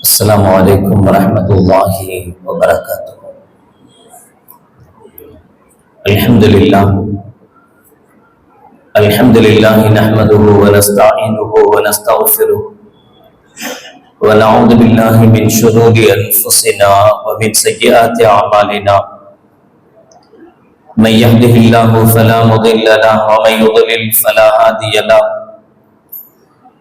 السلام عليكم ورحمة الله وبركاته الحمد لله الحمد لله نحمده ونستعينه ونستغفره ونعوذ بالله من شرور أنفسنا ومن سيئات أعمالنا من يهده الله فلا مضل له، ومن يضلل فلا هادي له۔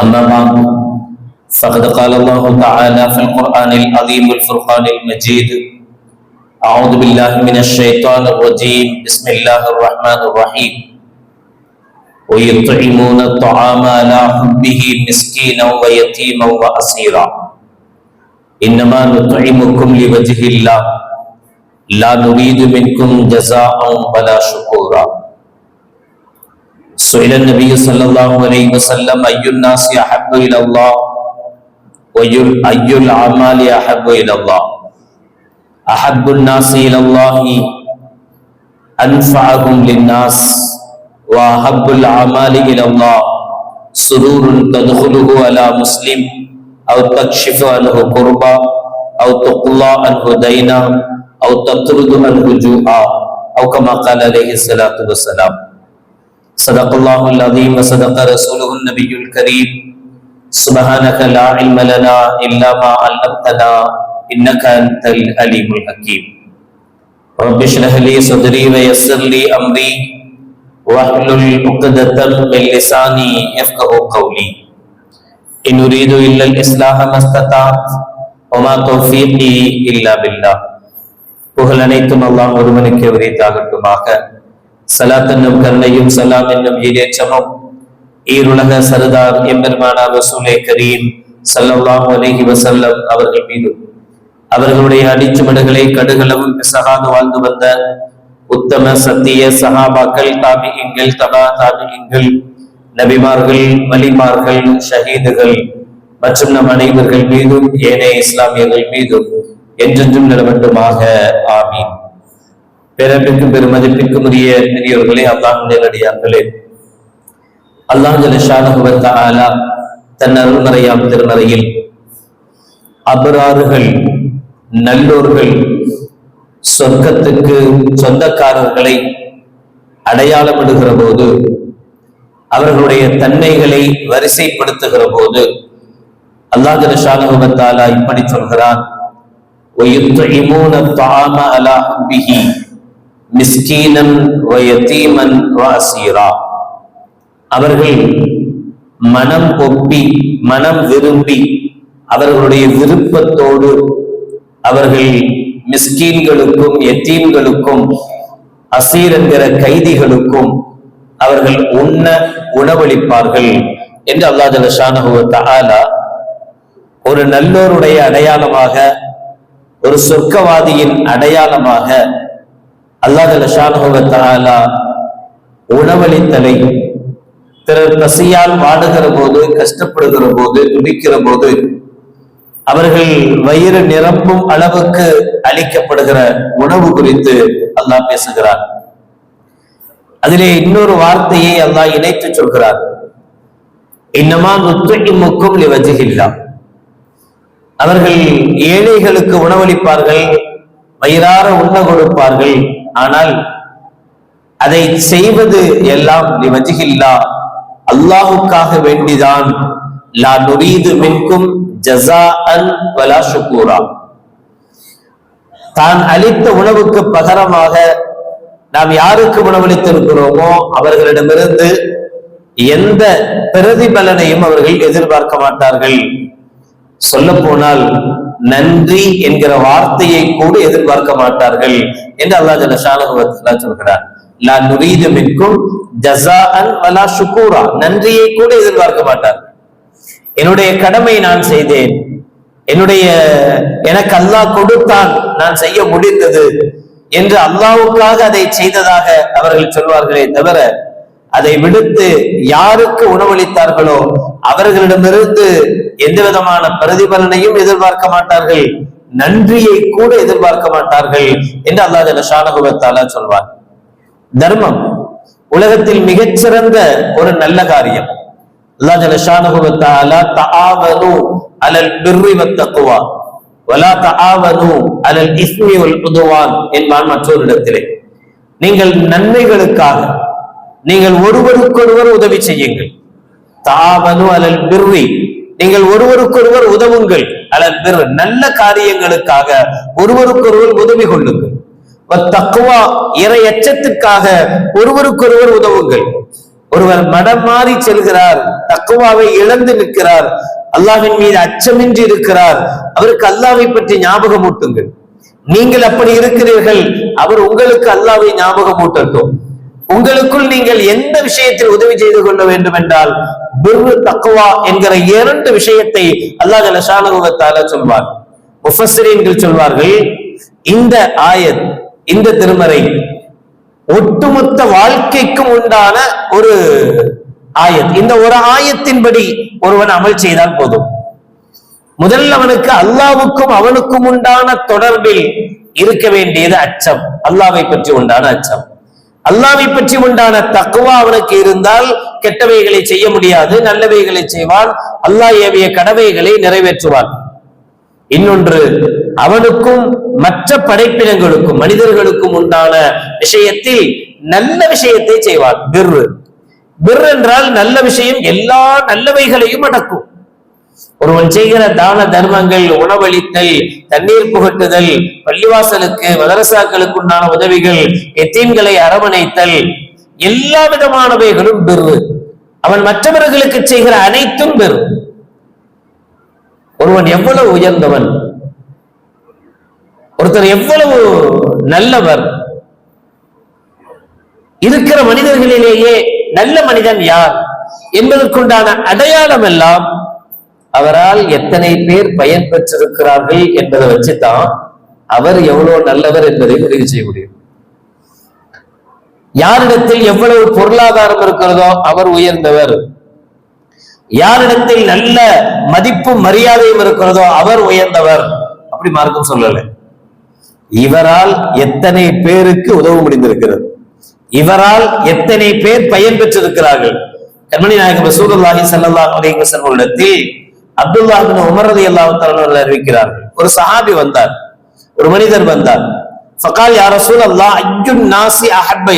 أما بعد فقد قال الله تعالى في القرآن العظيم الفرقان المجيد أعوذ بالله من الشيطان الرجيم بسم الله الرحمن الرحيم. ويطعمون الطعام على حبه مسكينا ويتيما وأسيرا. إنما نطعمكم لوجه الله لا نريد منكم جزاء ولا شكورا. سئل النبي صلى الله عليه وسلم أي الناس أحب إلى الله؟ وأي الأعمال أحب إلى الله؟ أحب الناس إلى الله أنفعهم للناس وأحب الأعمال إلى الله. سرور تدخله على مسلم أو تكشف عنه قربا أو تقضى عنه دينا أو تطرد عنه جوعا أو كما قال عليه الصلاة والسلام. صدق الله العظيم وصدق رسوله النبي الكريم سبحانك لا علم لنا إلا ما علمتنا إنك أنت العليم الحكيم رب اشرح لي صدري ويسر لي أمري واحلل عقدة من لساني يفقه قولي إن أريد إلا الإصلاح ما استطعت وما توفيقي إلا بالله புகழ் அனைத்தும் அல்லாஹ் ஒருவனுக்கு உரித்தாகட்டுமாக சலாத் என்னும் கருணையும் சலாம் என்னும் ஈரேற்றமும் ஈருலக சரதார் எம்பெருமானா வசூலே கரீம் சல்லல்லாஹு அலேஹி வசல்லம் அவர்கள் மீதும் அவர்களுடைய அடிச்சுமடுகளை கடுகளவும் பிசகாது வாழ்ந்து வந்த உத்தம சத்திய சகாபாக்கள் தாபிகங்கள் தபா தாபிகங்கள் நபிமார்கள் வலிமார்கள் ஷஹீதுகள் மற்றும் நம் அனைவர்கள் மீதும் ஏனைய இஸ்லாமியர்கள் மீதும் என்றென்றும் நிலவட்டுமாக ஆமீன் பேரப்பிற்கும் பெருமதிப்பிற்கும் உரிய பெரியவர்களே அல்லாஹ் நேரடியார்களே. அல்லாஹ் ஜலஷானுவத்தாலா தன் அருள்மறையாம் திருமறையில் அபராறுகள் நல்லோர்கள் சொர்க்கத்துக்கு சொந்தக்காரர்களை அடையாளமிடுகிற போது அவர்களுடைய தன்மைகளை வரிசைப்படுத்துகிற போது அல்லாஹ் ஜலஷானுவத்தாலா இப்படி சொல்கிறான் மிஸ்கீனன் வயத்தீமன் வாசீரா அவர்கள் மனம் ஒப்பி மனம் விரும்பி அவர்களுடைய விருப்பத்தோடு அவர்கள் மிஸ்கீன்களுக்கும் எத்தீம்களுக்கும் அசீர் கைதிகளுக்கும் அவர்கள் உண்ண உணவளிப்பார்கள் என்று அல்லா ஜலஷானஹுவத்தாலா ஒரு நல்லோருடைய அடையாளமாக ஒரு சொர்க்கவாதியின் அடையாளமாக அல்லாஹ் உணவளித்தலை. பிறர் பசியால் வாடுகிற போது கஷ்டப்படுகிற போது துடிக்கிற போது அவர்கள் வயிறு நிரப்பும் அளவுக்கு அளிக்கப்படுகிற உணவு குறித்து அல்லாஹ் பேசுகிறார். அதிலே இன்னொரு வார்த்தையை அல்லாஹ் இணைத்து சொல்கிறார். இன்னமா நுத்துக்கும் வஜிகில்லா அவர்கள் ஏழைகளுக்கு உணவளிப்பார்கள் வயிறார உண்ண கொடுப்பார்கள் ஆனால் அதை செய்வது எல்லாம் நிவஜிகில்லா அல்லாஹுக்காக வேண்டிதான். லா நுரீது மின்கும் ஜசா அன் வலா ஷுக்கூரா தான் அளித்த உணவுக்கு பகரமாக நாம் யாருக்கு உணவளித்திருக்கிறோமோ அவர்களிடமிருந்து எந்த பிரதிபலனையும் அவர்கள் எதிர்பார்க்க மாட்டார்கள். சொல்ல போனால் நன்றி என்கிற வார்த்தையை கூட எதிர்பார்க்க மாட்டார்கள். என்று அல்லா ஜலஷாலா சொல்கிறார். லா நுரீது மின்கும் ஜசா அன் வலா சுக்கூரா நன்றியை கூட எதிர்பார்க்க மாட்டார்கள் என்னுடைய கடமை நான் செய்தேன். என்னுடைய எனக்கு அல்லாஹ் கொடுத்தான் நான் செய்ய முடிந்தது என்று அல்லாவுக்காக அதை செய்ததாக அவர்கள் சொல்வார்களே தவிர அதை விடுத்து யாருக்கு உணவளித்தார்களோ அவர்களிடமிருந்து எந்த விதமான பிரதிபலனையும் எதிர்பார்க்க மாட்டார்கள். நன்றியை கூட எதிர்பார்க்க மாட்டார்கள் என்று அல்லாஹ் ஷானகுபத்தாலா சொல்வார். தர்மம் உலகத்தில் மிகச்சிறந்த ஒரு நல்ல காரியம். அல்லாஹ் ஜலஷானுகுவத்தாலா தஆவனு அலல் பிர்ரி வத்தக்குவா வலா தஆவனு அலல் இஸ்மி வல் உதுவான் என்பான் மற்றொரு இடத்திலே நீங்கள் நன்மைகளுக்காக நீங்கள் ஒருவருக்கொருவர் உதவி செய்யுங்கள். தாவனு அலல் பிர்ரி நீங்கள் ஒருவருக்கொருவர் உதவுங்கள். அல்லது நல்ல காரியங்களுக்காக ஒருவருக்கொருவர் உதவி கொள்ளுங்கள். தக்குவா இறை எச்சத்துக்காக ஒருவருக்கொருவர் உதவுங்கள். ஒருவர் மடம் மாறி செல்கிறார் தக்குவாவை இழந்து நிற்கிறார் அல்லாவின் மீது அச்சமின்றி இருக்கிறார் அவருக்கு அல்லாவை பற்றி ஞாபகம் ஊட்டுங்கள் நீங்கள் அப்படி இருக்கிறீர்கள் அவர் உங்களுக்கு அல்லாவை ஞாபகம் ஊட்டட்டும் உங்களுக்குள் நீங்கள் எந்த விஷயத்தில் உதவி செய்து கொள்ள வேண்டும் என்றால் பிர்ரு தக்குவா என்கிற இரண்டு விஷயத்தை அல்லாஹ் லஷானுவத்தால சொல்வார். முஃபஸ்ஸரீன்கள் சொல்வார்கள் இந்த ஆயத் இந்த திருமறை ஒட்டுமொத்த வாழ்க்கைக்கும் உண்டான ஒரு ஆயத். இந்த ஒரு ஆயத்தின்படி ஒருவன் அமல் செய்தால் போதும். முதல்ல அவனுக்கு அல்லாவுக்கும் அவனுக்கும் உண்டான தொடர்பில் இருக்க வேண்டியது அச்சம். அல்லாவை பற்றி உண்டான அச்சம். அல்லாவை பற்றி உண்டான தக்குவா அவனுக்கு இருந்தால் கெட்டவைகளை செய்ய முடியாது நல்லவைகளை செய்வான். அல்லாஹ் ஏவிய கடவைகளை நிறைவேற்றுவான். இன்னொன்று அவனுக்கும் மற்ற படைப்பினங்களுக்கும் மனிதர்களுக்கும் உண்டான விஷயத்தில் நல்ல விஷயத்தை செய்வான். பிர் பிர் என்றால் நல்ல விஷயம் எல்லா நல்லவைகளையும் அடக்கும். ஒருவன் செய்கிற தான தர்மங்கள் உணவளித்தல் தண்ணீர் புகட்டுதல் பள்ளிவாசலுக்கு மதரசாக்களுக்கு உண்டான உதவிகள் எத்தீன்களை அரவணைத்தல் எல்லா விதமானவைகளும் பெரு. அவன் மற்றவர்களுக்கு செய்கிற அனைத்தும் பெரு. ஒருவன் எவ்வளவு உயர்ந்தவன் ஒருத்தர் எவ்வளவு நல்லவர் இருக்கிற மனிதர்களிலேயே நல்ல மனிதன் யார் என்பதற்குண்டான அடையாளம் எல்லாம் அவரால் எத்தனை பேர் பயன் பெற்றிருக்கிறார்கள் என்பதை வச்சுதான் அவர் எவ்வளவு நல்லவர் என்பதை முடிவு செய்ய முடியும். யாரிடத்தில் எவ்வளவு பொருளாதாரம் இருக்கிறதோ அவர் உயர்ந்தவர். யாரிடத்தில் நல்ல மதிப்பும் மரியாதையும் இருக்கிறதோ அவர் உயர்ந்தவர். அப்படி மார்க்கம் சொல்லல. இவரால் எத்தனை பேருக்கு உதவ முடிந்திருக்கிறது? இவரால் எத்தனை பேர் பயன் பெற்றிருக்கிறார்கள்? கண்மணி நாயகம் ரசூலுல்லாஹி ஸல்லல்லாஹு அலைஹி வஸல்லம் இடத்தில் அப்துல்லா பின் உமரதி ரலியல்லாஹு அறிவிக்கிறார்கள் ஒரு சஹாபி வந்தார். ஒரு மனிதர் வந்தார். ஃபகால் யா ரசூலல்லாஹ் அஜுல் நாசி அஹப்ப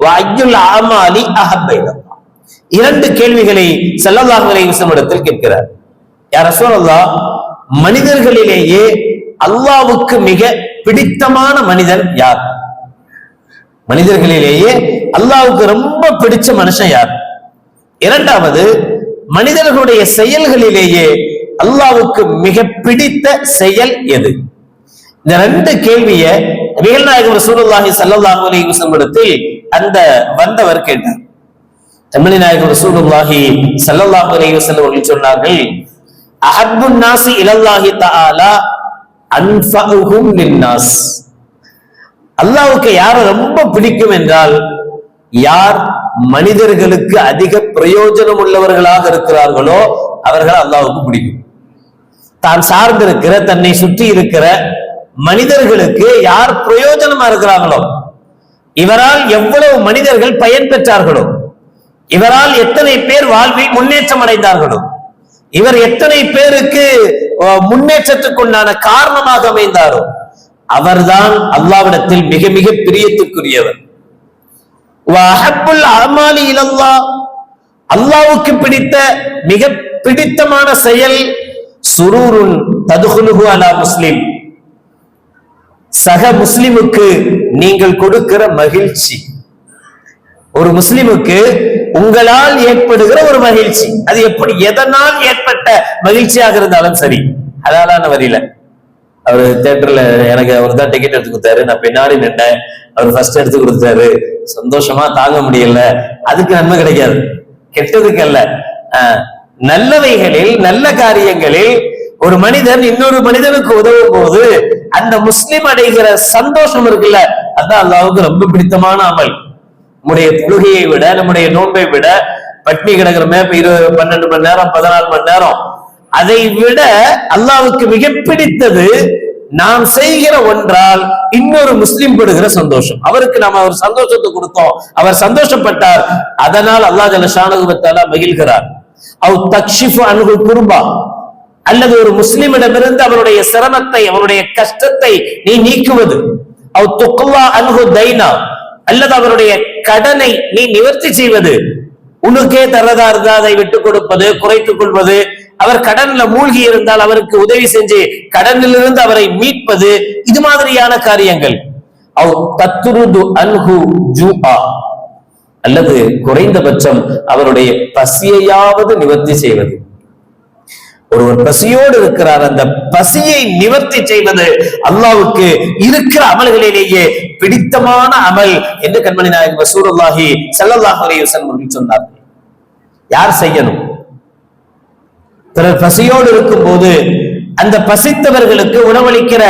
வா அஜுல் ஆமா அலி அஹப்பை இலல்லாஹ். இரண்டு கேள்விகளை ஸல்லல்லாஹு அலைஹி வஸல்லம் இடத்தில் கேட்கிறார். யா ரசூலல்லாஹ் மனிதர்களிலேயே அல்லாவுக்கு மிக பிடித்தமான மனிதன் யார்? மனிதர்களிலேயே அல்லாவுக்கு ரொம்ப பிடிச்ச மனுஷன் யார்? இரண்டாவது மனிதர்களுடைய செயல்களிலேயே அல்லாவுக்கு மிக பிடித்த செயல் எது? இந்த ரெண்டு கேள்விய நிகழ்நாயகம் ரசூலுல்லாஹி ஸல்லல்லாஹு அலைஹி வஸல்லம் அந்த வந்தவர் கேட்டார். தமிழி நாயகம் ரசூலுல்லாஹி சல்லாஹ் அலைஹி வஸல்லம் அவர்கள் சொன்னார்கள் அஹப்புன் நாசி இலல்லாஹி தாலா அன்ஃபஉஹும் லின்னாஸ் அல்லாவுக்கு யாரை ரொம்ப பிடிக்கும் என்றால் யார் மனிதர்களுக்கு அதிக பிரயோஜனம் உள்ளவர்களாக இருக்கிறார்களோ அவர்கள் அல்லாவுக்கு பிடிக்கும். தான் சார்ந்திருக்கிற தன்னை சுற்றி இருக்கிற மனிதர்களுக்கு யார் பிரயோஜனமா இருக்கிறாங்களோ இவரால் எவ்வளவு மனிதர்கள் பயன் பெற்றார்களோ இவரால் எத்தனை பேர் வாழ்வில் முன்னேற்றம் அடைந்தார்களோ இவர் எத்தனை பேருக்கு அஹ், முன்னேற்றத்துக்குண்டான காரணமாக அமைந்தாரோ அவர்தான் அல்லாவிடத்தில் மிக மிக பிரியத்துக்குரியவர். அமாலி இலல்லாஹ் அல்லாஹ்வுக்கு பிடித்த மிக பிடித்தமான செயல் சுரூருன் ததுகுலுகு அலா முஸ்லிம். சக முஸ்லிமுக்கு நீங்கள் கொடுக்கிற மகிழ்ச்சி. ஒரு முஸ்லிமுக்கு உங்களால் ஏற்படுகிற ஒரு மகிழ்ச்சி. அது எப்படி? எதனால் ஏற்பட்ட மகிழ்ச்சியாக இருந்தாலும் சரி. அதாலான வரியில. அவர் தேட்டர்ல எனக்கு அவர் தான் டிக்கெட் எடுத்து கொடுத்தாரு. நான் பின்னாடி நின்றேன். அவர் ஃபர்ஸ்ட் எடுத்து கொடுத்தாரு. சந்தோஷமா தாங்க முடியல. அதுக்கு நன்மை கிடைக்காது. கெட்டதுக்கு அல்ல. ஆஹ், நல்லவைகளில் நல்ல காரியங்களில் ஒரு மனிதன் இன்னொரு மனிதனுக்கு உதவும் போது அந்த முஸ்லிம் அடைகிற சந்தோஷம் இருக்குல்ல அதான் அல்லாவுக்கு ரொம்ப பிடித்தமான அமல். நம்முடைய தொழுகையை விட நம்முடைய நோன்பை விட பட்னி கிடக்கிறோமே இப்ப இருபது பன்னெண்டு மணி நேரம் பதினாலு மணி நேரம் அதை விட அல்லாவுக்கு மிக பிடித்தது நாம் செய்கிற ஒன்றால் இன்னொரு முஸ்லிம் படுகிற சந்தோஷம். அவருக்கு நாம் அவர் சந்தோஷத்தை கொடுத்தோம். அவர் சந்தோஷப்பட்டார். அதனால் அல்லாஹ் ஜலஷானுகுவத்தாலா மகிழ்கிறார். அவ் தக்ஷிஃபு அணுகு குறும்பா அல்லது ஒரு முஸ்லிமிடமிருந்து அவருடைய சிரமத்தை அவருடைய கஷ்டத்தை நீ நீக்குவது. அவ் துக்குவா அணுகு தைனா. அல்லது அவருடைய கடனை நீ நிவர்த்தி செய்வது. உனக்கே தரதா இருந்தா அதை விட்டுக் கொடுப்பது குறைத்துக் கொள்வது. அவர் கடன்ல மூழ்கி இருந்தால் அவருக்கு உதவி செஞ்சு கடனிலிருந்து அவரை மீட்பது இது மாதிரியான காரியங்கள். அல்லது குறைந்தபட்சம் அவருடைய பசியையாவது நிவர்த்தி செய்வது. ஒருவர் பசியோடு இருக்கிறார் அந்த பசியை நிவர்த்தி செய்வது அல்லாவுக்கு இருக்கிற அமல்களிலேயே பிடித்தமான அமல் என்று கண்மணி நாயகம் சூரல்லாஹி ஸல்லல்லாஹு அலைஹி சொன்னார் யார் செய்யணும்? பிறர் பசியோடு இருக்கும் போது அந்த பசித்தவர்களுக்கு உணவளிக்கிற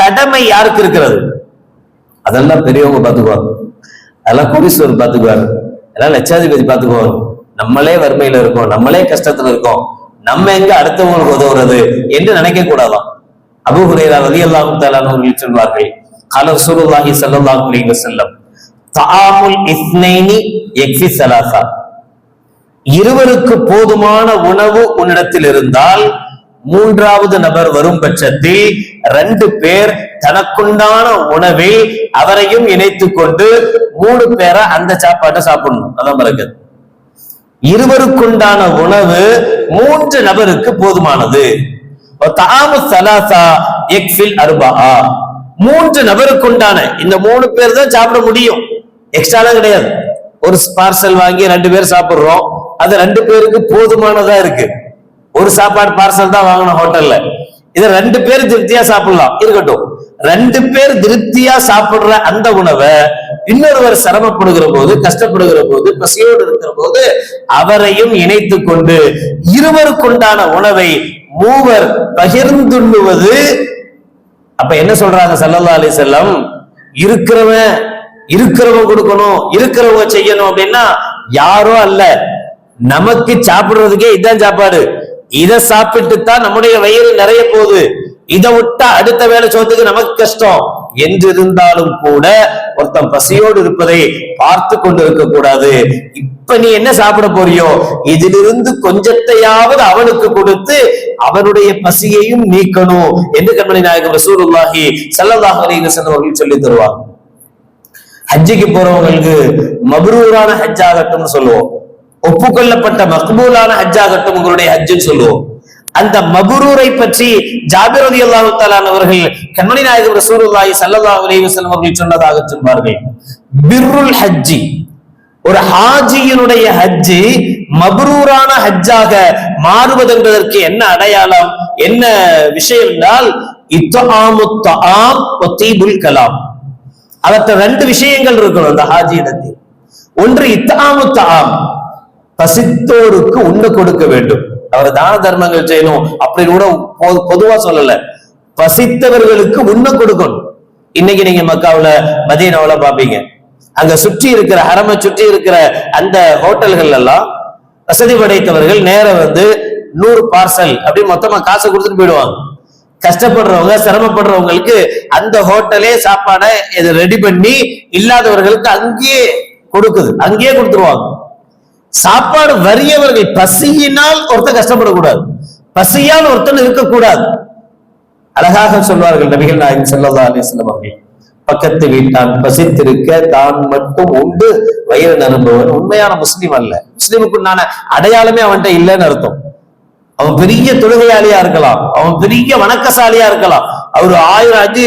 கடமை யாருக்கு இருக்கிறது? அதெல்லாம் பெரியவங்க பார்த்துக்குவாங்க. அதெல்லாம் கோடீஸ்வரர் பார்த்துக்குவார். அதெல்லாம் லட்சாதிபதி பார்த்துக்குவார். நம்மளே வறுமையில இருக்கோம். நம்மளே கஷ்டத்துல இருக்கோம். நம்ம எங்க அடுத்தவங்களுக்கு உதவுறது என்று நினைக்க கூடாதான். அபு ஹுரேரா ரதி அல்லாஹு தாலானவர்கள் சொல்வார்கள் கலர் சுருல்லாஹி சல்லாஹு அலி வசல்லம் தாமுல் இஸ்னைனி எக்ஸி சலாசா இருவருக்கு போதுமான உணவு உன்னிடத்தில் இருந்தால் மூன்றாவது நபர் வரும் பட்சத்தில் ரெண்டு பேர் தனக்குண்டான உணவை அவரையும் இணைத்துக் கொண்டு மூணு பேரை அந்த சாப்பாட்டை சாப்பிடணும். அதான் பிறகு இருவருக்குண்டான உணவு மூன்று நபருக்கு போதுமானது. தாமு சலாசா எக்ஸில் அருபா மூன்று நபருக்குண்டான இந்த மூணு பேர் தான் சாப்பிட முடியும். எக்ஸ்ட்ராலாம் கிடையாது. ஒரு பார்சல் வாங்கி ரெண்டு பேர் சாப்பிடுறோம். அது ரெண்டு பேருக்கு போதுமானதா இருக்கு. ஒரு சாப்பாடு பார்சல் தான் வாங்கணும் ஹோட்டல்ல இதை ரெண்டு பேர் திருப்தியா சாப்பிடலாம். இருக்கட்டும். ரெண்டு பேர் திருப்தியா சாப்பிடுற அந்த உணவை இன்னொருவர் சிரமப்படுகிற போது கஷ்டப்படுகிற போது பசியோடு இருக்கிற போது அவரையும் இணைத்து கொண்டு இருவருக்குண்டான உணவை மூவர் பகிர்ந்துண்ணுவது. அப்ப என்ன சொல்றாங்க சல்லல்லா அலி செல்லம் இருக்கிறவன் இருக்கிறவங்க கொடுக்கணும் இருக்கிறவங்க செய்யணும் அப்படின்னா யாரோ அல்ல. நமக்கு சாப்பிடுறதுக்கே இதான் சாப்பாடு. இதை சாப்பிட்டு தான் நம்முடைய வயிறு நிறைய போகுது. இதை விட்டா அடுத்த வேலை சோத்துக்கு நமக்கு கஷ்டம். என்றிருந்தாலும் கூட ஒருத்தன் பசியோடு இருப்பதை பார்த்து கொண்டு இருக்க கூடாது இப்ப நீ என்ன சாப்பிட போறியோ? இதிலிருந்து கொஞ்சத்தையாவது அவனுக்கு கொடுத்து அவனுடைய பசியையும் நீக்கணும் என்று கண்மணி நாயகம் ரசூலுல்லாஹி ஸல்லல்லாஹு அலைஹி அவர்கள் சொல்லி தருவாங்க ஹஜ்ஜிக்கு போறவங்களுக்கு மப்ரூரான ஹஜ் ஆகட்டும்னு சொல்லுவோம். ஒப்புக்கொள்ளப்பட்ட மக்பூலான ஹஜ் ஆகட்டும் உங்களுடைய ஹஜ்ஜுன்னு சொல்லுவோம். அந்த மபுரூரை பற்றி ஜாபிரதி அல்லாஹு தாலானவர்கள் கண்மணி நாயகம் ரசூருல்லாஹி சல்லா அலைஹி வஸல்லம் அவர்கள் சொன்னதாக சொல்வார்கள். பிர்ருல் ஹஜ்ஜி. ஒரு ஹாஜியினுடைய ஹஜ்ஜி மபரூரான ஹஜ்ஜாக மாறுவது என்பதற்கு என்ன அடையாளம்? என்ன விஷயம் என்றால் இத்தஆமு கலாம். அவற்ற ரெண்டு விஷயங்கள் இருக்கணும் அந்த ஹாஜி இடத்தில். ஒன்று இத்தாமு தாம் பசித்தோருக்கு உண்ண கொடுக்க வேண்டும். அவர் தான தர்மங்கள் செய்யணும் அப்படின்னு கூட பொதுவா சொல்லல. பசித்தவர்களுக்கு உண்ண கொடுக்கணும். இன்னைக்கு நீங்க மக்காவில மதியனாவில பாப்பீங்க. அங்க சுற்றி இருக்கிற ஹரம சுற்றி இருக்கிற அந்த ஹோட்டல்கள் எல்லாம் வசதி படைத்தவர்கள் நேர வந்து நூறு பார்சல் அப்படி மொத்தமா காசு கொடுத்துட்டு போயிடுவாங்க. கஷ்டப்படுறவங்க சிரமப்படுறவங்களுக்கு அந்த ஹோட்டலே சாப்பாடை இதை ரெடி பண்ணி இல்லாதவர்களுக்கு அங்கேயே கொடுக்குது. அங்கேயே கொடுத்துருவாங்க. சாப்பாடு வறியவர்கள் பசியினால் ஒருத்தன் கஷ்டப்படக்கூடாது. பசியால் ஒருத்தன் இருக்கக்கூடாது. அழகாக சொல்வார்கள் நபிகள் நாயகம் செல்லதா அலைஹி அவர்கள் பக்கத்து வீட்டான் பசித்திருக்க தான் மட்டும் உண்டு வயிறு நிரம்புவன். உண்மையான முஸ்லீம் அல்ல. முஸ்லீமுக்குண்டான அடையாளமே அவன்கிட்ட இல்லைன்னு அர்த்தம். அவன் பெரிய தொழுகையாளியா இருக்கலாம் அவன் பெரிய வணக்கசாலியா இருக்கலாம் அவர் ஆயிரம் அஜி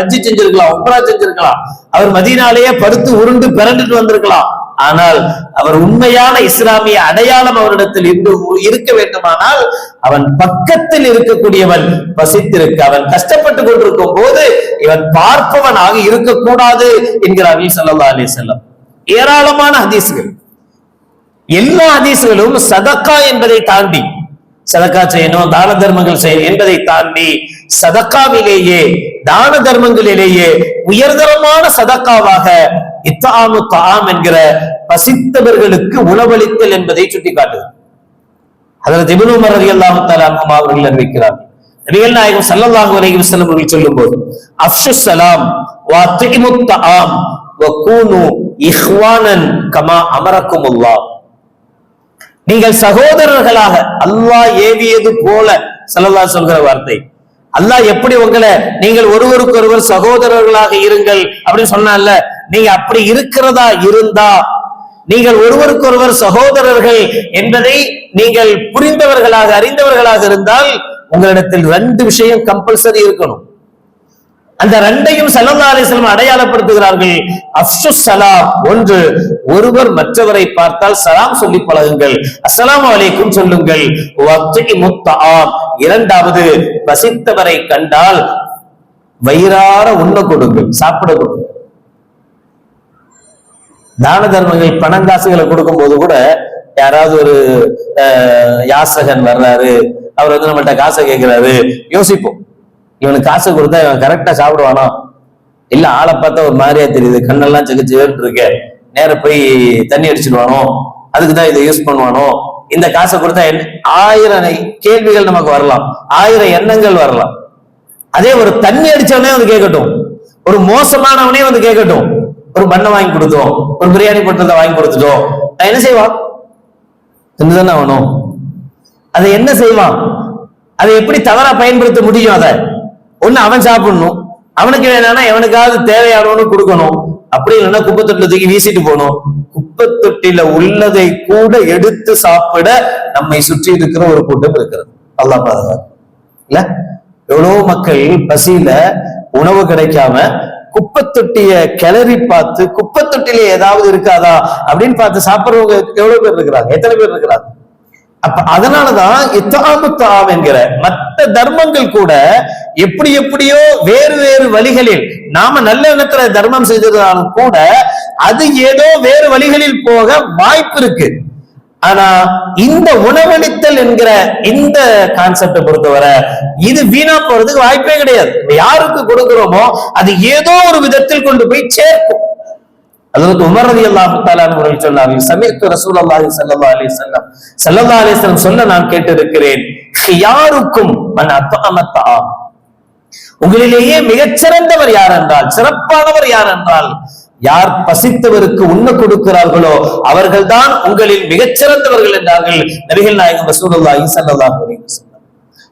அஜி செஞ்சிருக்கலாம் ஒன்றா செஞ்சிருக்கலாம். அவர் மதியனாலேயே படுத்து உருண்டு பிறண்டுட்டு வந்திருக்கலாம். ஆனால் அவர் உண்மையான இஸ்லாமிய அடையாளம் அவரிடத்தில் இருந்து இருக்க வேண்டுமானால் அவன் பக்கத்தில் இருக்கக்கூடியவன் வசித்திருக்க அவன் கஷ்டப்பட்டு கொண்டிருக்கும் போது இவன் பார்ப்பவனாக இருக்கக்கூடாது என்கிறார்கள் சல்லா அலி செல்லம் ஏராளமான ஹதீசுகள் எல்லா ஹதீசுகளும் சதக்கா என்பதை தாண்டி சதக்கா செய்யணும் தான தர்மங்கள் செய்யணும் என்பதை தாண்டி சதக்காவிலேயே தான தர்மங்களிலேயே உயர்தரமான சதக்காவாக இத்தாமு தாம் என்கிற பசித்தவர்களுக்கு உணவளித்தல் என்பதை சுட்டிக்காட்டுது அதில் திபுன் உமர் ரலியல்லாஹு தஆலா அவர்கள் அறிவிக்கிறார் நபிகள் நாயகம் ஸல்லல்லாஹு அலைஹி வஸல்லம் அவர்கள் சொல்லும்போது அஃஷு சலாம் வா அத்இமு தஆம் வ கூனு இஹ்வானன் கமா அமரக்குமுல்லாஹ். நீங்கள் சகோதரர்களாக அல்லாஹ் ஏவியது போல ஸல்லல்லாஹு சொல்கிற வார்த்தை அல்லாஹ் எப்படி உங்களை நீங்கள் ஒருவருக்கொருவர் சகோதரர்களாக இருங்கள் அப்படின்னு சொன்னான்ல நீங்க அப்படி இருக்கிறதா இருந்தா நீங்கள் ஒருவருக்கொருவர் சகோதரர்கள் என்பதை நீங்கள் புரிந்தவர்களாக அறிந்தவர்களாக இருந்தால் உங்களிடத்தில் ரெண்டு விஷயம் கம்பல்சரி இருக்கணும். அந்த ரெண்டையும் சல்லல்லா அலிஸ்லாம் அடையாளப்படுத்துகிறார்கள். அஃப்சு சலாம் ஒன்று ஒருவர் மற்றவரை பார்த்தால் சலாம் சொல்லி பழகுங்கள். அஸ்லாம் அலைக்கும் சொல்லுங்கள். இரண்டாவது பசித்தவரை கண்டால் வயிறார உண்ண கொடுங்கள். சாப்பிட கொடுங்க தான தர்மங்கள் பணங்காசுகளை கொடுக்கும் போது கூட யாராவது ஒரு அஹ், யாசகன் வர்றாரு. அவர் வந்து நம்மள்ட்ட காசை கேட்கிறாரு. யோசிப்போம். இவனுக்கு காசு கொடுத்தா இவன் கரெக்டா சாப்பிடுவானா? இல்ல ஆளை பார்த்தா ஒரு மாதிரியா தெரியுது. கண்ணெல்லாம் செக்கு செவன் இருக்கு நேர போய் தண்ணி அடிச்சிடுவானோ? அதுக்கு தான் இதை யூஸ் பண்ணுவானோ? இந்த காசை கொடுத்தா ஆயிரம் கேள்விகள் நமக்கு வரலாம். ஆயிரம் எண்ணங்கள் வரலாம். அதே ஒரு தண்ணி அடிச்சவனே வந்து கேட்கட்டும். ஒரு மோசமானவனே வந்து கேட்கட்டும். ஒரு பண்ணை வாங்கி கொடுத்தோம். ஒரு பிரியாணி பொட்டத்தை வாங்கி கொடுத்துட்டோம். நான் என்ன செய்வான்? தின்னுதானே ஆகணும். அதை என்ன செய்வான்? அதை எப்படி தவறா பயன்படுத்த முடியும் அதை? ஒண்ணு அவன் சாப்பிடணும். அவனுக்கு வேணாம்னா எவனுக்காவது தேவையானவனு கொடுக்கணும். அப்படி இல்லைன்னா குப்பை தொட்டில தூக்கி வீசிட்டு போகணும். குப்பை தொட்டில உள்ளதை கூட எடுத்து சாப்பிட நம்மை சுற்றி இருக்கிற ஒரு கூட்டம் இருக்கிறது. அல்லா பாதுகாப்பு இல்ல? எவ்வளவு மக்கள் பசியில உணவு கிடைக்காம குப்பை தொட்டிய கிளறி பார்த்து குப்பை தொட்டில ஏதாவது இருக்காதா அப்படின்னு பார்த்து சாப்பிடுறவங்க எவ்வளவு பேர் இருக்கிறாங்க? எத்தனை பேர் இருக்கிறாங்க? அப்ப அதனாலதான் என்கிற மற்ற தர்மங்கள் கூட எப்படி எப்படியோ வேறு வேறு வழிகளில் நாம நல்ல எண்ணத்துல தர்மம் செய்ததாலும் கூட அது ஏதோ வேறு வழிகளில் போக வாய்ப்பு இருக்கு. ஆனா இந்த உணவளித்தல் என்கிற இந்த கான்செப்டை பொறுத்தவரை இது வீணா போறதுக்கு வாய்ப்பே கிடையாது. யாருக்கு கொடுக்கிறோமோ அது ஏதோ ஒரு விதத்தில் கொண்டு போய் சேர்க்கும். அதற்கு உமர் ரதி அல்லாஹு அவர்கள் சொன்னார்கள் சமீத்து ரசூல் அல்லாஹி சல்லா அலி சொல்லம் சல்லா அலிஸ்லம் சொல்ல நான் கேட்டிருக்கிறேன் யாருக்கும் உங்களிலேயே மிகச்சிறந்தவர் யார் என்றால் சிறப்பானவர் யார் என்றால் யார் பசித்தவருக்கு உண்ண கொடுக்கிறார்களோ அவர்கள்தான் உங்களில் மிகச்சிறந்தவர்கள் என்றார்கள் நபிகள் நாயகம் ரசூலுல்லாஹி ஸல்லல்லாஹு அலைஹி வஸல்லம்.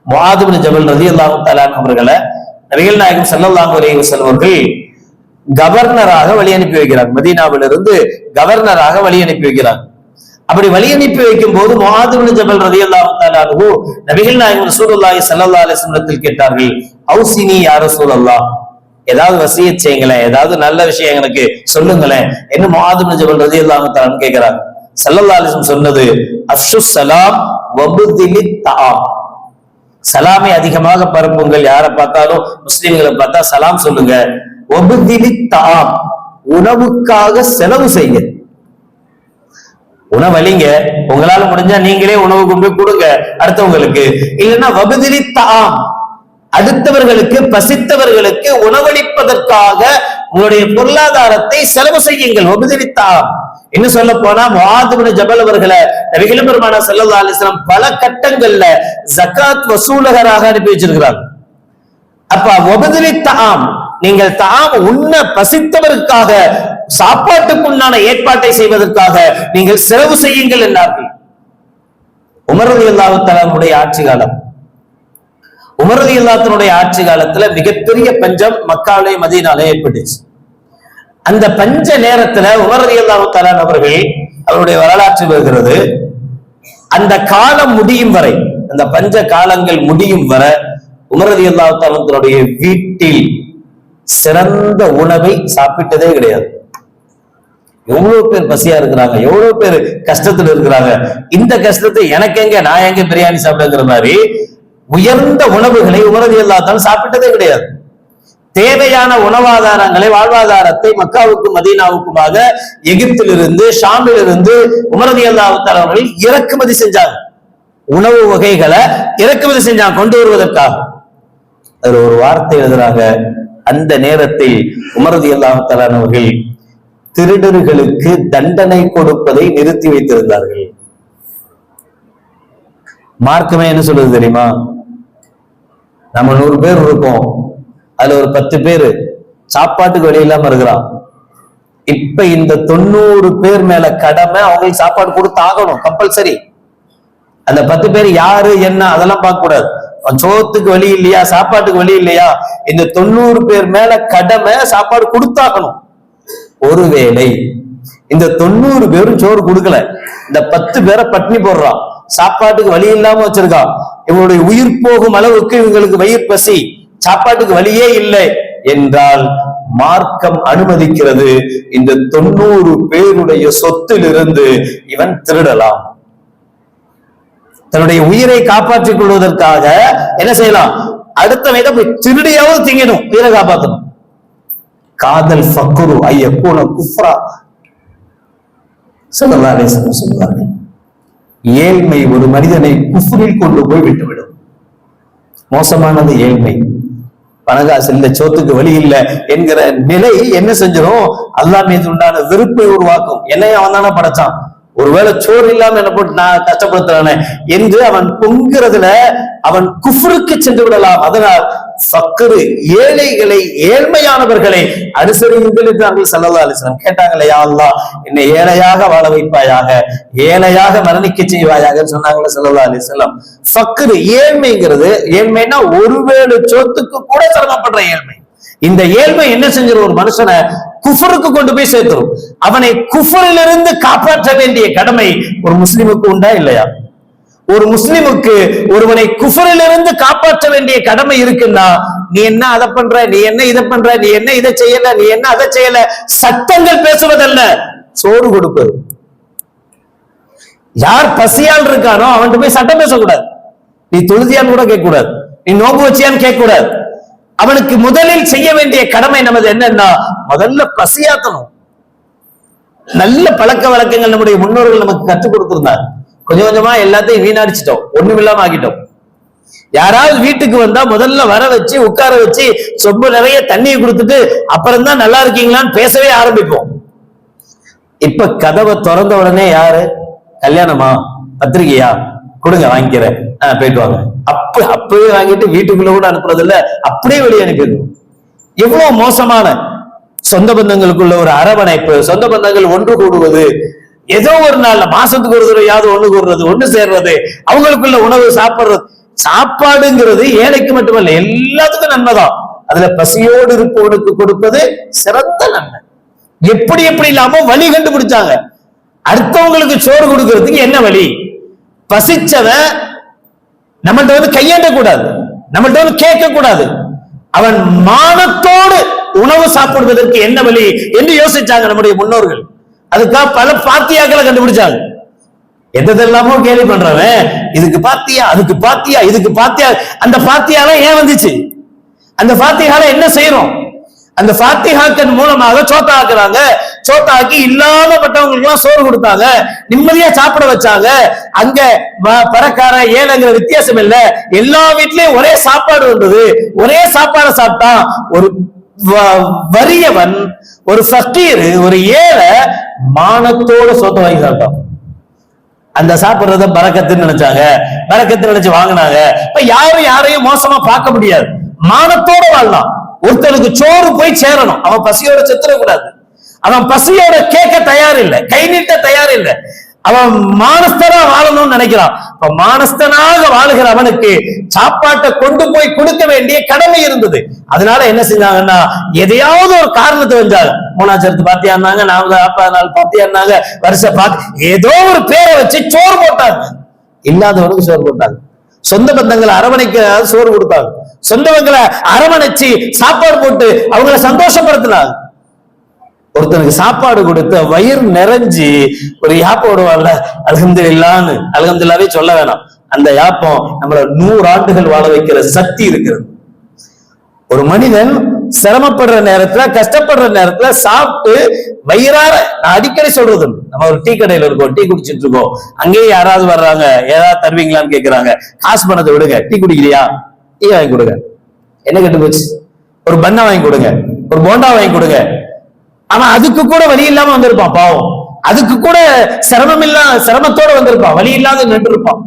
முஆத் இப்னு ஜபல் ரலியல்லாஹு தஆலா அவர்களை நபிகள் நாயகம் ஸல்லல்லாஹு அலைஹி வஸல்லம் அவர்கள் கவர்னராக வழி அனுப்பி வைக்கிறார் மதீனாவிலிருந்து கவர்னராக வழி அனுப்பி வைக்கிறார். அப்படி வழி அனுப்பி வைக்கும் போது முஆதுபின் ஜபல் ரலியல்லாஹு தஆலா நபிகள் நாயகம் ரசூலுல்லாஹி சல்லா அலைஹி கேட்டார்கள் ஹவுசினி யார சூழல்லா ஏதாவது வசிய செய்யுங்களேன் ஏதாவது நல்ல விஷயம் எனக்கு சொல்லுங்களேன் என்ன முஆதுபின் ஜபல் ரலியல்லாஹு தஆலா கேட்கிறார். சல்லல்லா அலிஸ்லம் சொன்னது அஷு சலாம் வபுதிலி தாம் சலாமை அதிகமாக பரப்புங்கள் யாரை பார்த்தாலும் முஸ்லீம்களை பார்த்தா சலாம் சொல்லுங்க. தாம் உணவுக்காக செலவு செய்யுங்க. உணவளிங்க. உங்களால முடிஞ்சா நீங்களே உணவு கொண்டு கொடுங்க அடுத்தவங்களுக்கு. இல்லைன்னா வபுதிலி தாம் அடுத்தவர்களுக்கு பசித்தவர்களுக்கு உணவளிப்பதற்காக உங்களுடைய பொருளாதாரத்தை செலவு செய்யுங்கள். வபுதிலி என்ன சொல்ல போனா முஆதுபின் ஜபல் அவர்களை நபிகள் பெருமானா பல கட்டங்கள்ல ஜக்காத் வசூலகராக அனுப்பி வச்சிருக்கிறாங்க. அப்ப ஒபதிலி தாம் நீங்கள் தாம் உண்ண பசித்தவருக்காக சாப்பாட்டுக்குண்டான ஏற்பாட்டை செய்வதற்காக நீங்கள் செலவு செய்யுங்கள் என்றார்கள். உமரது அல்லாஹுடைய ஆட்சி காலம். உமரது இல்லாத்தனுடைய ஆட்சி காலத்துல மிகப்பெரிய பஞ்சம் மக்காலே மதியனாலே ஏற்பட்டுச்சு. அந்த பஞ்ச நேரத்துல உமரது அல்லாஹு அவர்கள் அவருடைய வரலாற்று வருகிறது. அந்த காலம் முடியும் வரை அந்த பஞ்ச காலங்கள் முடியும் வரை உமரது அல்லாஹாலத்தினுடைய வீட்டில் சிறந்த உணவை சாப்பிட்டதே கிடையாது. எவ்வளவு பேர் பசியா இருக்கிறாங்க எவ்வளவு பேர் கஷ்டத்துல இருக்கிறாங்க. இந்த கஷ்டத்தை எனக்கு எங்க நான் எங்க பிரியாணி சாப்பிடுங்கிற மாதிரி உயர்ந்த உணவுகளை உமரது எல்லாத்தாலும் சாப்பிட்டதே கிடையாது. தேவையான உணவாதாரங்களை வாழ்வாதாரத்தை மக்காவுக்கும் மதீனாவுக்குமாக எகிப்திலிருந்து ஷாமிலிருந்து உமரதி அல்லாஹால் அவர்கள் இறக்குமதி செஞ்சாங்க. உணவு வகைகளை இறக்குமதி செஞ்சாங்க கொண்டு வருவதற்காக. அதுல ஒரு வார்த்தை எழுதுறாங்க அந்த நேரத்தில் உமரதி அல்லாஹாலவர்கள் திருடர்களுக்கு தண்டனை கொடுப்பதை நிறுத்தி வைத்திருந்தார்கள். மார்க்கமே என்ன சொல்றது தெரியுமா? நம்ம நூறு பேர் இருக்கோம். அதுல ஒரு பத்து பேர் சாப்பாட்டுக்கு வழி இல்லாம இருக்கிறான். இப்ப இந்த தொண்ணூறு பேர் மேல கடமை அவங்களுக்கு சாப்பாடு கொடுத்து ஆகணும் கம்பல்சரி அந்த பத்து பேர் யாரு என்ன அதெல்லாம் பார்க்க கூடாது சோத்துக்கு வழி இல்லையா சாப்பாட்டுக்கு வழி இல்லையா இந்த தொண்ணூறு பேர் மேல கடமை சாப்பாடு கொடுத்தாகணும். ஒருவேளை இந்த தொண்ணூறு பேரும் சோறு கொடுக்கல இந்த பத்து பேரை பட்னி போடுறான் சாப்பாட்டுக்கு வழி இல்லாம வச்சிருக்கான் இவங்களுடைய உயிர் போகும் அளவுக்கு இவங்களுக்கு வயிறு பசி சாப்பாட்டுக்கு வழியே இல்லை என்றால் மார்க்கம் அனுமதிக்கிறது இந்த தொண்ணூறு பேருடைய சொத்திலிருந்து இவன் திருடலாம். தன்னுடைய உயிரை காப்பாற்றிக் கொள்வதற்காக என்ன செய்யலாம்? அடுத்த வித போய் திருடியாவது திங்கணும் உயிரை காப்பாற்றணும் காதல் ஃபக்குரு கூன குஃப்ரா. சொல்லலாரே சொல்லுவார்கள் ஏழ்மை ஒரு மனிதனை குஃப்ரில் கொண்டு போய் விட்டுவிடும். மோசமானது ஏழ்மை. பணகாசு இல்ல சோத்துக்கு வழி இல்லை என்கிற நிலை என்ன செஞ்சிடும் அல்லாஹ் மீது உண்டான வெறுப்பை உருவாக்கும். என்னையும் அவன் தானே படைச்சான். ஒருவேளை சோறு இல்லாம என்ன போட்டு நான் கஷ்டப்படுத்துறானே என்று அவன் பொங்குறதுல அவன் குஃபுருக்கு சென்று விடலாம். அதனால் சக்கரு ஏழைகளை ஏழ்மையானவர்களை அனுசரியுங்கள் என்று நாங்கள் சல்லா அலிஸ்லாம் கேட்டாங்களே யா என்னை ஏழையாக வாழ வைப்பாயாக ஏழையாக மரணிக்க செய்வாயாக சொன்னாங்களே சல்லா அலிஸ்லாம் ஃபக்கரு ஏழ்மைங்கிறது ஏழ்மைன்னா ஒருவேளை சொத்துக்கு கூட சிரமப்படுற ஏழ்மை. இந்த ஏழ்மை என்ன செஞ்சிடும் ஒரு மனுஷனை குஃபருக்கு கொண்டு போய் சேர்த்துரும் அவனை குஃபரிலிருந்து காப்பாற்ற வேண்டிய கடமை ஒரு முஸ்லிமுக்கு உண்டா இல்லையா? ஒரு முஸ்லிமுக்கு ஒருவனை குஃபரிலிருந்து காப்பாற்ற வேண்டிய கடமை இருக்குன்னா நீ என்ன அதை பண்ற? நீ என்ன இதை பண்ற? நீ என்ன இதை செய்யல? நீ என்ன அதை செய்யல? சட்டங்கள் பேசுவதல்ல. சோறு கொடுப்பது. யார் பசியால் இருக்கானோ அவன்கிட்ட போய் சட்டம் பேசக்கூடாது. நீ தொழுதியான்னு கூட கேட்க கூடாது நீ நோம்பு வச்சியான்னு கேட்கக்கூடாது. அவனுக்கு முதலில் செய்ய வேண்டிய கடமை நமது என்னன்னா முதல்ல பசியாத்தணும். நல்ல பழக்க வழக்கங்கள் நம்முடைய முன்னோர்கள் நமக்கு கற்றுக் கொடுத்திருந்தார். கொஞ்சம் கொஞ்சமா எல்லாத்தையும் வீணடிச்சிட்டோம். ஒண்ணும் இல்லாம ஆகிட்டோம் யாராவது வீட்டுக்கு வந்தா முதல்ல வர வச்சு உட்கார வச்சு சொம்பு நிறைய தண்ணியை கொடுத்துட்டு அப்புறம் தான் நல்லா இருக்கீங்களான்னு பேசவே ஆரம்பிப்போம். இப்ப கதவை திறந்த உடனே யாரு? கல்யாணமா? பத்திரிகையா? கொடுங்க வாங்கிக்கிறேன். ஆஹ் போயிட்டு வாங்க. அப்ப அப்பவே வாங்கிட்டு வீட்டுக்குள்ள கூட அனுப்புறது இல்ல அப்படியே வெளியே அனுப்பிடுது. எவ்வளவு மோசமான சொந்த பந்தங்களுக்குள்ள ஒரு அரவணைப்பு சொந்த பந்தங்கள் ஒன்று கூடுவது ஏதோ ஒரு நாள்ல மாசத்துக்கு ஒரு தடவையாவது ஒண்ணு கூடுறது ஒண்ணு சேர்றது அவங்களுக்குள்ள உணவு சாப்பிடுறது சாப்பாடுங்கிறது ஏழைக்கு மட்டுமல்ல எல்லாத்துக்கும் நன்மைதான். அதுல பசியோடு இருப்பவனுக்கு கொடுப்பது சிறந்த நன்மை. எப்படி எப்படி இல்லாம வழி கண்டுபிடிச்சாங்க. அடுத்தவங்களுக்கு சோறு கொடுக்கறதுக்கு என்ன வழி? பசிச்சவன் நம்மள்ட்ட வந்து கையேண்ட கூடாது நம்மள்ட்ட வந்து கேட்க கூடாது அவன் மானத்தோடு உணவு சாப்பிடுவதற்கு என்ன வழி என்று யோசிச்சாங்க நம்முடைய முன்னோர்கள். அதுக்காக பல பாத்தியாக்களை கண்டுபிடிச்சாங்க. எதெல்லாமோ கேள்வி பண்றவன் இதுக்கு பாத்தியா அதுக்கு பாத்தியா இதுக்கு பாத்தியா அந்த பாத்தியால ஏன் வந்துச்சு? அந்த பாத்தியால என்ன செய்யறோம் அந்த ஃபாத்திஹாக்கன் மூலமாக சோத்தா சோத்தாக்கி சோத்தா சோறு கொடுத்தாங்க. நிம்மதியா சாப்பிட வச்சாங்க. அங்க பறக்கார ஏழைங்கிற வித்தியாசம் இல்ல. எல்லா வீட்லயும் ஒரே சாப்பாடு வந்தது ஒரே சாப்பாடு சாப்பிட்டான். ஒரு வ- வறியவன் ஒரு ஃபக்கீர் ஒரு ஏழை மானத்தோட சோத்தை வாங்கி சாப்பிட்டான். அந்த சாப்பிடுறத பறக்கத்துன்னு நினைச்சாங்க. பறக்கத்து நினைச்சு வாங்கினாங்க. இப்ப யாரும் யாரையும் மோசமா பார்க்க முடியாது. மானத்தோட வாழலாம் ஒருத்தனுக்கு சோறு போய் சேரணும். அவன் பசியோட செத்துடக்கூடாது அவன் பசியோட கேட்க தயார் இல்லை கை நீட்ட தயார் இல்லை அவன் மானஸ்தனா வாழணும்னு நினைக்கிறான். இப்ப மானஸ்தனாக வாழுகிற அவனுக்கு சாப்பாட்டை கொண்டு போய் கொடுக்க வேண்டிய கடமை இருந்தது. அதனால என்ன செஞ்சாங்கன்னா எதையாவது ஒரு காரணத்தை வச்சாங்க மூணாச்சரத்து பாத்தியான்னாங்க நாங்க அப்பா நாள் பாத்தியான்னாங்க வருஷ பார்த்து ஏதோ ஒரு பேரை வச்சு சோறு போட்டாங்க. இல்லாதவனுக்கு சோறு போட்டாங்க. சொந்த பந்தங்களை அரவணைக்க சோறு கொடுத்தாங்க. சொந்தவங்களை அரவணைச்சு சாப்பாடு போட்டு அவங்கள சந்தோஷப்படுத்தினாங்க. ஒருத்தனுக்கு சாப்பாடு கொடுத்து வயிறு நிறைஞ்சு ஒரு யாப்பம் விடுவாங்கல்ல இல்லான்னு அல்ஹம்துலில்லாவே சொல்ல வேணாம். அந்த யாப்பம் நம்மள நூறு ஆண்டுகள் வாழ வைக்கிற சக்தி இருக்கிறது ஒரு மனிதன் சிரமப்படுற நேரத்துல கஷ்டப்படுற நேரத்துல சாப்பிட்டு வயிறார நான் அடிக்கடி சொல்றது நம்ம ஒரு டீ கடையில இருக்கோம் டீ குடிச்சிட்டு இருக்கோம். அங்கேயே யாராவது வர்றாங்க ஏதாவது தருவீங்களான்னு கேக்குறாங்க. காசு பணத்தை விடுங்க. டீ குடிக்கிறியா? டீ வாங்கி கொடுங்க. என்ன கெட்டு போச்சு? ஒரு பண்ணை வாங்கி கொடுங்க. ஒரு போண்டா வாங்கி கொடுங்க. அவன் அதுக்கு கூட வழி இல்லாம வந்திருப்பான் பாவம். அதுக்கு கூட சிரமம் இல்ல சிரமத்தோட வந்திருப்பான். வழி இல்லாத நின்று இருப்பான்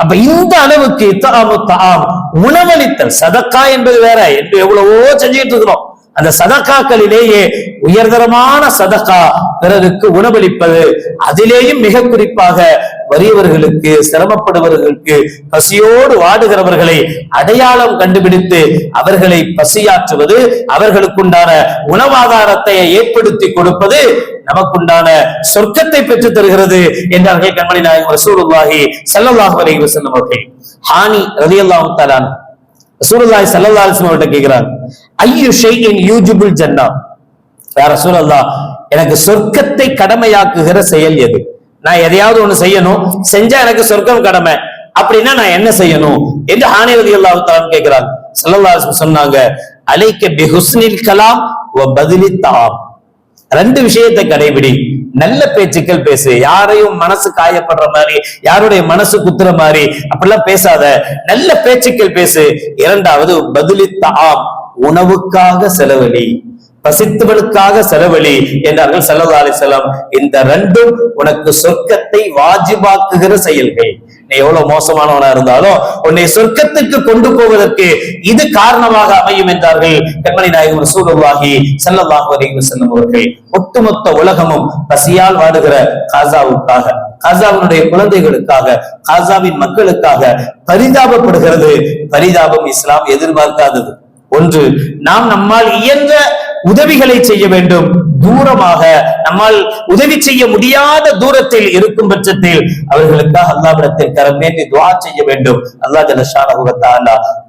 அப்ப இந்த அளவுக்கு தாம் உணவளித்தல் சதக்கா என்பது வேற. என்று எவ்வளவோ செஞ்சுட்டு இருக்கிறோம். அந்த சதக்காக்களிலேயே உயர்தரமான சதக்கா பிறருக்கு உணவளிப்பது அதிலேயும் மிக குறிப்பாக வறியவர்களுக்கு சிரமப்படுபவர்களுக்கு பசியோடு வாடுகிறவர்களை அடையாளம் கண்டுபிடித்து அவர்களை பசியாற்றுவது அவர்களுக்குண்டான உணவாதாரத்தை ஏற்படுத்தி கொடுப்பது நமக்குண்டான சொர்க்கத்தை பெற்று தருகிறது என்றார்கள் கண்மணி நாயகம் ரசூலுல்லாஹி ஸல்லல்லாஹு அலைஹி வஸல்லம் அவர்கள் ஹானி ரலியல்லாஹு தஆலா ரசூலுல்லாஹி ஸல்லல்லாஹு அலைஹி வஸல்லம் அவர்கிட்ட கேக்குறாங்க ஐயு ஷைஇன் யூஜிபுல் ஜன்னா? யா ரசூலல்லாஹ் எனக்கு சொர்க்கத்தை கடமையாக்குகிற செயல் எது? நான் எதையாவது ஒண்ணு செய்யணும் செஞ்சா எனக்கு சொர்க்கம் கடமை. அப்படின்னா நான் என்ன செய்யணும்? என்று ஹானிரதி அல்லாஹாலும் கேட்கிறாங்க கேக்குறாங்க சொன்னாங்க அலைக்க பிஹுஸ்னில் கலாம் பதிலி தாம். ரெண்டு விஷயத்தை கடைபிடி. நல்ல பேச்சுக்கள் பேசு. யாரையும் மனசு காயப்படுற மாதிரி யாருடைய மனசு குத்துற மாதிரி அப்படிலாம் பேசாத. நல்ல பேச்சுக்கள் பேசு. இரண்டாவது பதிலித்தாம் உணவுக்காக செலவழி. பசித்தவனுக்காக செலவழி என்றார்கள் சல்லல்லாஹு அலைஹி இந்த ரெண்டும் உனக்கு சொர்க்கத்தை வாஜிபாக்குகிற செயல்கள். நீ எவ்வளவு மோசமானவனா இருந்தாலும் உன்னை சொர்க்கத்துக்கு கொண்டு போவதற்கு இது காரணமாக அமையும் என்றார்கள் கண்மணி நாயகம் ரசூலுல்லாஹி ஸல்லல்லாஹு அலைஹி வஸல்லம் அவர்கள். ஒட்டுமொத்த உலகமும் பசியால் வாடுகிற காசாவுக்காக காசாவினுடைய குழந்தைகளுக்காக காசாவின் மக்களுக்காக பரிதாபப்படுகிறது. பரிதாபம் இஸ்லாம் எதிர்பார்க்காதது. ஒன்று நாம் நம்மால் இயன்ற உதவிகளை செய்ய வேண்டும். தூரமாக நம்மால் உதவி செய்ய முடியாத தூரத்தில் இருக்கும் பட்சத்தில் அவர்களுக்காக அல்லாவிடத்தில் கரம் நீட்டி துவா செய்ய வேண்டும். அல்லா ஜலஷானஹு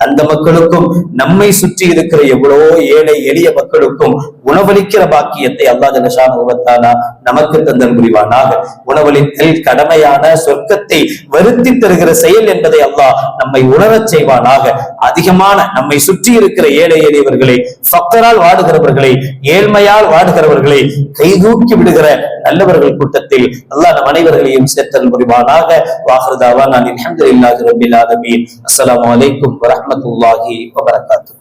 அந்த மக்களுக்கும் நம்மை சுற்றி இருக்கிற எவ்வளவோ ஏழை எளிய மக்களுக்கும் உணவளிக்கிற பாக்கியத்தை அல்லா ஜலஷானஹு நமக்கு தந்தல் புரிவானாக. உணவளித்தல் கடமையான சொர்க்கத்தை வருத்தி தருகிற செயல் என்பதை அல்லாஹ் நம்மை உணரச் செய்வானாக. அதிகமான நம்மை சுற்றி இருக்கிற ஏழை எளியவர்களை பக்தரால் வாடுகிறவர்களை ஏழ்மையால் வாடுகிறவர்கள் நல்லவர்களை கைதூக்கி விடுகிற நல்லவர்கள் கூட்டத்தில் அல்லாஹ் நம் அனைவர்களையும் சேர்த்தல் புரிவானாக. வாகர்தாவா நான் இல்லாத ரப்பில் ஆலமீன். அஸ்ஸலாமு அலைக்கும் வரஹ்மத்துல்லாஹி வபரகாத்துஹு